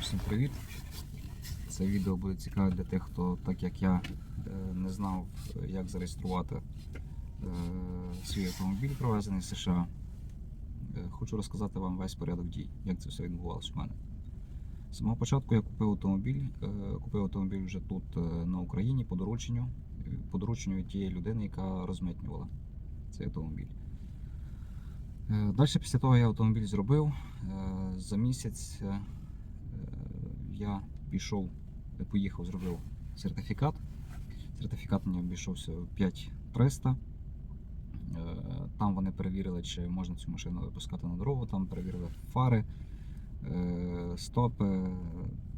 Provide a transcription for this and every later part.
Усім привіт! Це відео буде цікаве для тих, хто, так як я, е, не знав, як зареєструвати е, свій автомобіль, привезений з США. Е, Хочу розказати вам весь порядок дій, як це все відбувалося у мене. З самого початку я купив автомобіль. Купив автомобіль вже тут на Україні по дорученню, по дорученню тієї людини, яка розмитнювала цей автомобіль. Далі після того я автомобіль зробив. За місяць я пішов, поїхав, зробив сертифікат. Сертифікат мені обійшовся в 5300. Е, Там вони перевірили, чи можна цю машину випускати на дорогу, там перевірили фари, е, стопи,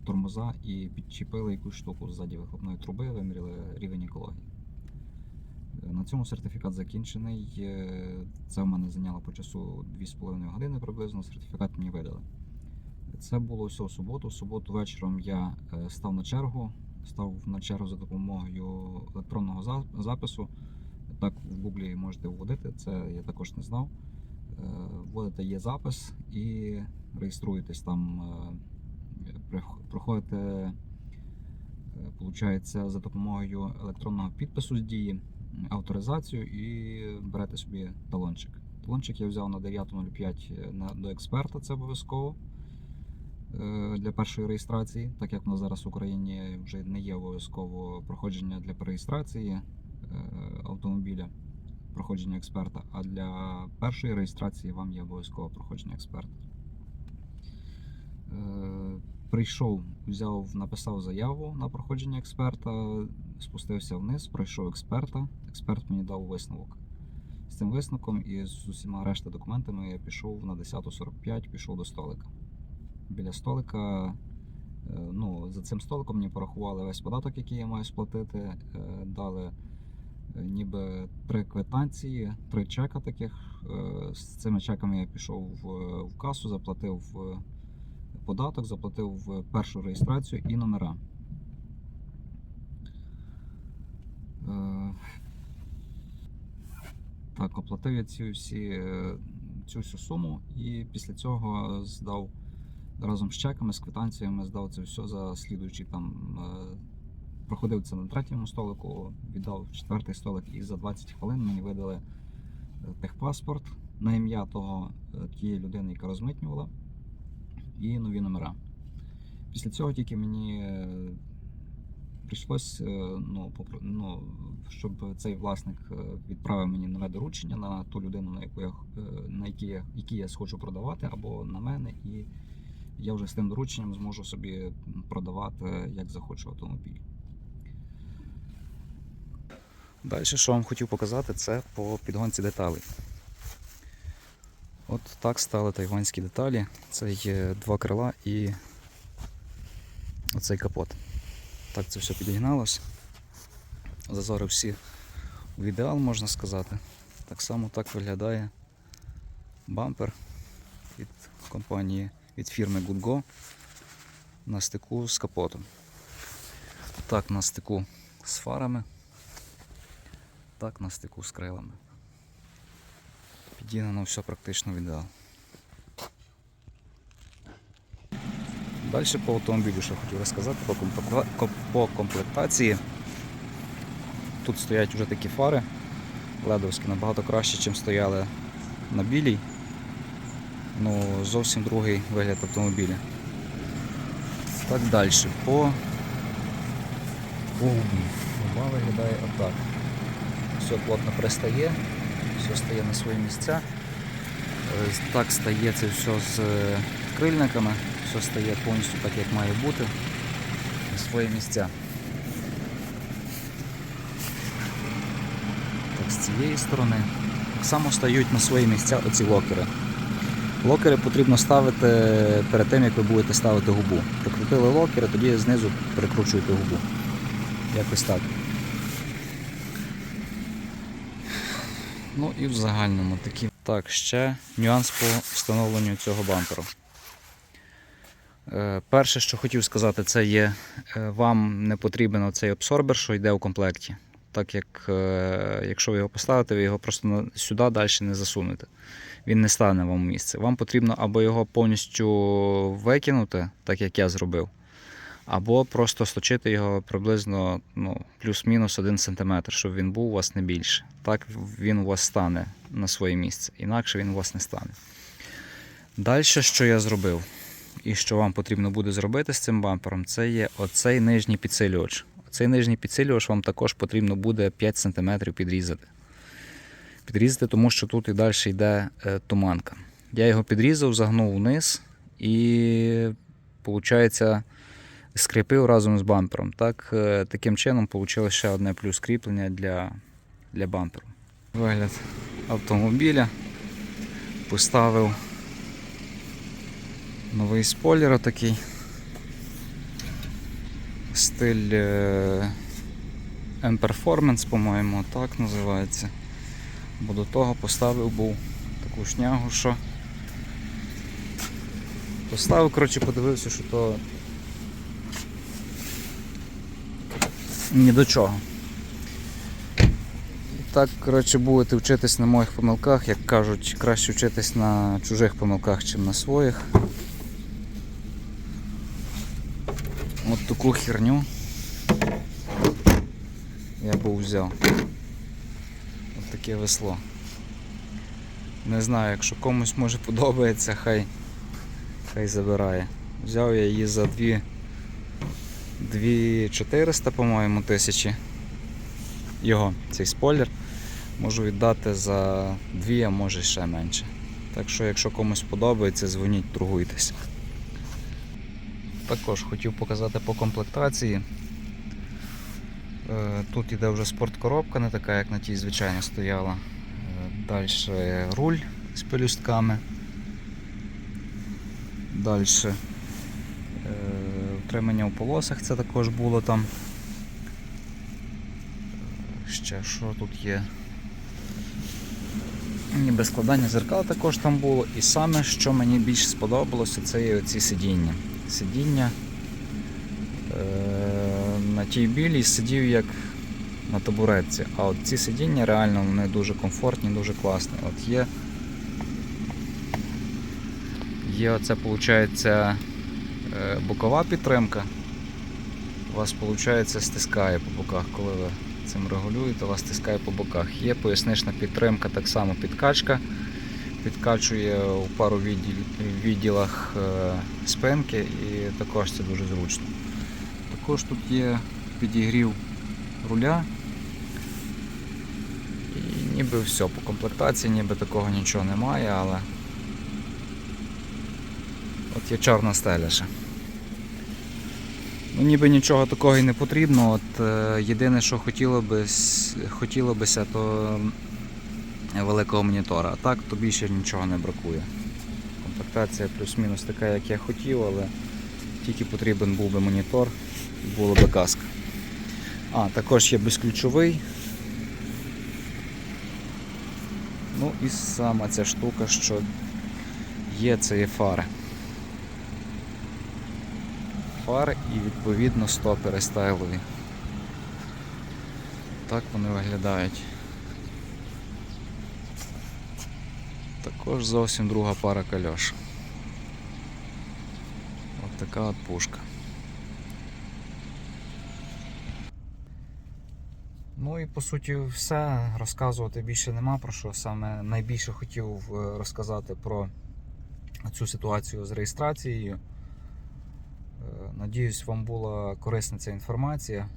тормоза і підчепили якусь штуку ззаді вихлопної труби, виміряли рівень екології. Е, На цьому сертифікат закінчений. Це в мене зайняло по часу 2,5 години приблизно. Сертифікат мені видали. Це було все суботу. Суботу вечором я е, став на чергу. Став на чергу за допомогою електронного запису. Так в гуглі можете вводити, це я також не знав. Е, Вводите є запис і реєструєтесь там, е, проходите, получається, за допомогою електронного підпису з дії авторизацію і берете собі талончик. Талончик я взяв на 9.05 до експерта, це обов'язково для першої реєстрації, так як в зараз в Україні вже не є обов'язково проходження для перереєстрації е, автомобіля, проходження експерта, а для першої реєстрації вам є обов'язково проходження експерта. Е, Прийшов, взяв, написав заяву на проходження експерта, спустився вниз, пройшов експерта. Експерт мені дав висновок. З цим висновком і з усіма решта документами я пішов на 10.45, пішов до столика. Біля столика, е, ну, за цим столиком мені порахували весь податок, який я маю сплатити. е, Дали е, ніби три квитанції, три чека таких. З цими чеками я пішов в, касу, заплатив податок, заплатив першу реєстрацію і номера. Так, оплатив я ці всі, цю всю суму і після цього здав разом з чеками, з квитанціями, здав це все за слідуючий там. е, Проходив це на третьому столику, віддав четвертий столик і за 20 хвилин мені видали е, техпаспорт на ім'я того е, тієї людини, яка розмитнювала, і нові номера. Після цього тільки мені прийшлось, ну, попро- ну, щоб цей власник відправив мені нове доручення на ту людину, на яку я на які я, які я схочу продавати, або на мене, і я вже з тим дорученням зможу собі продавати як захочу автомобіль. Далі, що вам хотів показати, це по підгонці деталей. От так стали тайванські деталі. Це є два крила і оцей капот. Так це все підігналось. Зазори всі в ідеал, можна сказати. Так само так виглядає бампер від компанії від фірми GoodGo на стику з капотом. Так на стику з фарами, так на стику з крилами. Підігнано все практично в ідеал. Далі по автомобілю, що хотів розказати, по, комплектації. Тут стоять вже такі фари ледовські, набагато краще, ніж стояли на білій. Ну, зовсім другий вигляд автомобіля. Так далі. По. Гума виглядає отак. Все плотно пристає, все стає на свої місця. Е, Так стає це все з е, крильниками, все стає повністю так, як має бути, на свої місця. Так, з цієї сторони. Так само стають на свої місця оці локери. Локери потрібно ставити перед тим, як ви будете ставити губу. Прикрутили локери, тоді знизу прикручуєте губу. Якось так. Ну і в загальному такі. Так, ще нюанс по встановленню цього бамперу. Е, Перше, що хотів сказати, це є, е, вам не потрібен оцей абсорбер, що йде у комплекті. Так як е, якщо ви його поставите, ви його просто сюди далі не засунете. Він не стане вам місце. Вам потрібно або його повністю викинути, так як я зробив, або просто сточити його приблизно ну, плюс-мінус 1 см, щоб він був у вас не більше. Так він у вас стане на своє місце, інакше він у вас не стане. Далі, що я зробив, і що вам потрібно буде зробити з цим бампером, це є оцей нижній підсилювач. Цей нижній підсилювач вам також потрібно буде 5 см підрізати. Підрізати, тому що тут і далі йде е, туманка. Я його підрізав, загнув вниз і, виходить, скріпив разом з бампером. Так, е, таким чином вийшло ще одне плюс кріплення для, для бамперу. Вигляд автомобіля. Поставив новий спойлер такий. Стиль е, M-Performance, по-моєму, так називається. Бо до того поставив був таку шнягу, що поставив, коротше, подивився, що то ні до чого. Так, коротше, будете вчитись на моїх помилках, як кажуть, краще вчитись на чужих помилках, чим на своїх. От таку херню я був взяв. От таке весло. Не знаю, якщо комусь може подобається, хай, хай забирає. Взяв я її за 2 2400, по-моєму, тисячі. Його, цей спойлер. Можу віддати за 2, а може ще менше. Так що, якщо комусь подобається, дзвоніть, торгуйтесь. Також хотів показати по комплектації. Е, Тут іде вже спорткоробка, не така, як на тій звичайно стояла. Далі руль з пелюстками. Далі утримання у полосах це також було там. Е, Ще що тут є? Ніби складання зеркал також там було. І саме, що мені більше сподобалося, це є оці сидіння. Сидіння е, на тій білій сидів як на табуретці. А от ці сидіння реально вони дуже комфортні, дуже класні. От є, є оце, виходить, е, бокова підтримка. Вас виходить стискає по боках, коли ви цим регулюєте, вас стискає по боках. Є пояснична підтримка, так само підкачка. Підкачує у пару відділах е, спинки і також це дуже зручно. Також тут є підігрів руля. І ніби все, по комплектації ніби такого нічого немає, але от є чорна стеля. Ну, ніби нічого такого і не потрібно. От, е, єдине, що хотіло би, хотіло бися, то великого монітора. А так то більше нічого не бракує. Комплектація плюс-мінус така, як я хотів, але тільки потрібен був би монітор і була би каска. А, також є безключовий. Ну і сама ця штука, що є, це є фари. Фари і відповідно стопери стайлові. Так вони виглядають. Також зовсім друга пара кальош. От така от пушка. Ну і по суті все. Розказувати більше нема про що. Саме найбільше хотів е, розказати про цю ситуацію з реєстрацією. Е, Надіюсь, вам була корисна ця інформація.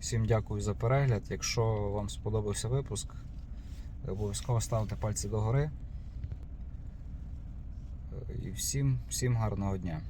Всім дякую за перегляд. Якщо вам сподобався випуск, обов'язково ставте пальці догори. Е, І всім, всім гарного дня.